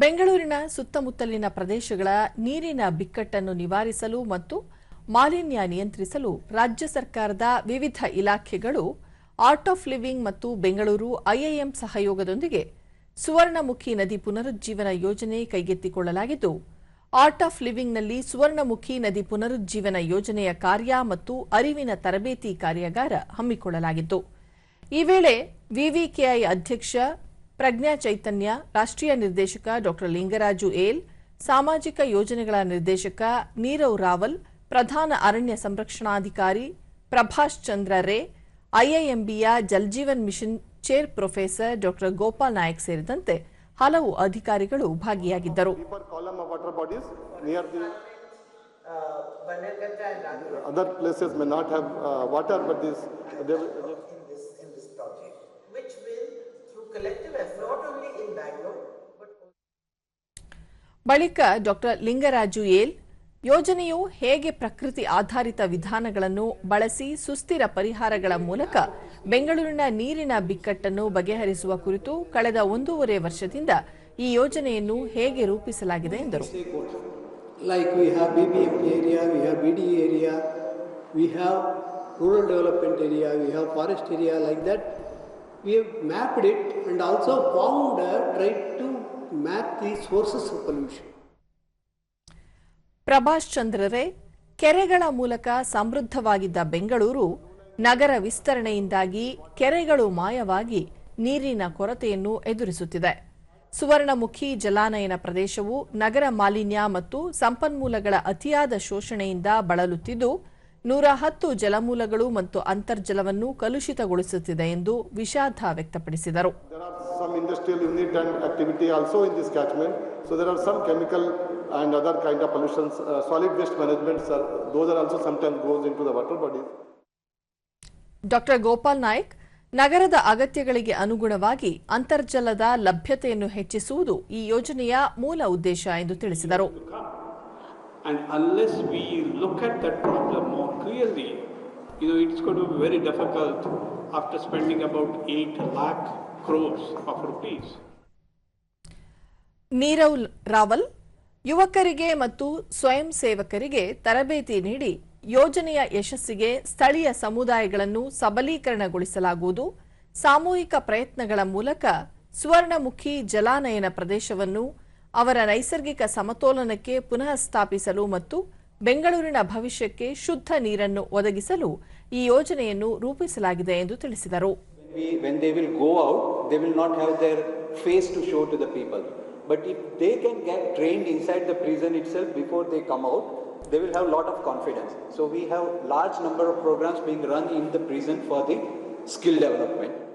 ಬೆಂಗಳೂರಿನ ಸುತ್ತಮುತ್ತಲಿನ ಪ್ರದೇಶಗಳ ನೀರಿನ ಬಿಕ್ಕಟ್ಟನ್ನು ನಿವಾರಿಸಲು ಮತ್ತು ಮಾಲಿನ್ಯ ನಿಯಂತ್ರಿಸಲು ರಾಜ್ಯ ಸರ್ಕಾರದ ವಿವಿಧ ಇಲಾಖೆಗಳು ಆರ್ಟ್ ಆಫ್ ಲಿವಿಂಗ್ ಮತ್ತು ಬೆಂಗಳೂರು ಐಐಎಂ ಸಹಯೋಗದೊಂದಿಗೆ ಸುವರ್ಣಮುಖಿ ನದಿ ಪುನರುಜ್ಜೀವನ ಯೋಜನೆ ಕೈಗೆತ್ತಿಕೊಳ್ಳಲಾಗಿದ್ದು, ಆರ್ಟ್ ಆಫ್ ಲಿವಿಂಗ್ನಲ್ಲಿ ಸುವರ್ಣಮುಖಿ ನದಿ ಪುನರುಜ್ಜೀವನ ಯೋಜನೆಯ ಕಾರ್ಯ ಮತ್ತು ಅರಿವಿನ ತರಬೇತಿ ಕಾರ್ಯಾಗಾರ ಹಮ್ಮಿಕೊಳ್ಳಲಾಗಿತ್ತು. ಈ ವೇಳೆ ವಿವಿಕೆಐ ಅಧ್ಯಕ್ಷ ಪ್ರಜ್ಞಾ ಚೈತನ್ಯ ರಾಷ್ಟ್ರೀಯ ನಿರ್ದೇಶಕ ಡಾ. ಲಿಂಗರಾಜು ಏಲ್ ಸಾಮಾಜಿಕ ಯೋಜನೆಗಳ ನಿರ್ದೇಶಕ ನೀರವ್ ರಾವಲ್ ಪ್ರಧಾನ ಅರಣ್ಯ ಸಂರಕ್ಷಣಾಧಿಕಾರಿ Prabhash Chandra Ray ಐಐಎಂಬಿಯ Jal Jeevan mission chair professor Dr. Gopal Nayak ಸೇರಿದಂತೆ ಹಲವು ಅಧಿಕಾರಿಗಳು ಭಾಗಿಯಾಗಿದ್ದರು. Other places may not have uh, water, but they, will- in this, in this project, which will, through ಬಳಿಕ ಡಾಕ್ಟರ್ ಲಿಂಗರಾಜು ಏಲ್ ಯೋಜನೆಯು ಹೇಗೆ ಪ್ರಕೃತಿ ಆಧಾರಿತ ವಿಧಾನಗಳನ್ನು ಬಳಸಿ ಸುಸ್ಥಿರ ಪರಿಹಾರಗಳ ಮೂಲಕ ಬೆಂಗಳೂರಿನ ನೀರಿನ ಬಿಕ್ಕಟ್ಟನ್ನು ಬಗೆಹರಿಸುವ ಕುರಿತು ಕಳೆದ ಒಂದೂವರೆ ವರ್ಷದಿಂದ ಈ ಯೋಜನೆಯನ್ನು ಹೇಗೆ ರೂಪಿಸಲಾಗಿದೆ ಎಂದರು. Like we area we area we rural development area we have forest area like that We have mapped it and also found, uh, tried to map the sources of pollution. Prabhash Chandra Ray ಕೆರೆಗಳ ಮೂಲಕ ಸಮೃದ್ಧವಾಗಿದ್ದ ಬೆಂಗಳೂರು ನಗರ ವಿಸ್ತರಣೆಯಿಂದಾಗಿ ಕೆರೆಗಳು ಮಾಯವಾಗಿ ನೀರಿನ ಕೊರತೆಯನ್ನು ಎದುರಿಸುತ್ತಿದೆ ಸುವರ್ಣಮುಖಿ ಜಲಾನಯನ ಪ್ರದೇಶವು ನಗರ ಮಾಲಿನ್ಯ ಮತ್ತು ಸಂಪನ್ಮೂಲಗಳ ಅತಿಯಾದ ಶೋಷಣೆಯಿಂದ ಬಳಲುತ್ತಿದ್ದು ನೂರ ಹತ್ತು ಜಲಮೂಲಗಳು ಮತ್ತು ಅಂತರ್ಜಲವನ್ನು ಕಲುಷಿತಗೊಳಿಸುತ್ತಿದೆ ಎಂದು ವಿಷಾದ ವ್ಯಕ್ತಪಡಿಸಿದರು. Uh. ಡಾಕ್ಟರ್ ಗೋಪಾಲ್ ನಾಯಕ್ ನಗರದ ಅಗತ್ಯಗಳಿಗೆ ಅನುಗುಣವಾಗಿ ಅಂತರ್ಜಲದ ಲಭ್ಯತೆಯನ್ನು ಹೆಚ್ಚಿಸುವುದು ಈ ಯೋಜನೆಯ ಮೂಲ ಉದ್ದೇಶ ಎಂದು ತಿಳಿಸಿದರು And unless we look at that problem more clearly, you know, it's going to be very difficult after spending about 8 lakh crores of rupees. Nirav Rawal ಯುವಕರಿಗೆ ಮತ್ತು ಸ್ವಯಂ ಸೇವಕರಿಗೆ ತರಬೇತಿ ನೀಡಿ ಯೋಜನೆಯ ಯಶಸ್ಸಿಗೆ ಸ್ಥಳೀಯ ಸಮುದಾಯಗಳನ್ನು ಸಬಲೀಕರಣಗೊಳಿಸಲಾಗುವುದು ಸಾಮೂಹಿಕ ಪ್ರಯತ್ನಗಳ ಮೂಲಕ ಸುವರ್ಣಮುಖಿ ಜಲಾನಯನ ಪ್ರದೇಶವನ್ನು ಅವರ ನೈಸರ್ಗಿಕ ಸಮತೋಲನಕ್ಕೆ ಪುನಃ ಸ್ಥಾಪಿಸಲು ಮತ್ತು ಬೆಂಗಳೂರಿನ ಭವಿಷ್ಯಕ್ಕೆ ಶುದ್ಧ ನೀರನ್ನು ಒದಗಿಸಲು ಈ ಯೋಜನೆಯನ್ನು ರೂಪಿಸಲಾಗಿದೆ ಎಂದು ತಿಳಿಸಿದರು they will have lot of confidence. So we have large number of programs being run in the prison for the skill development.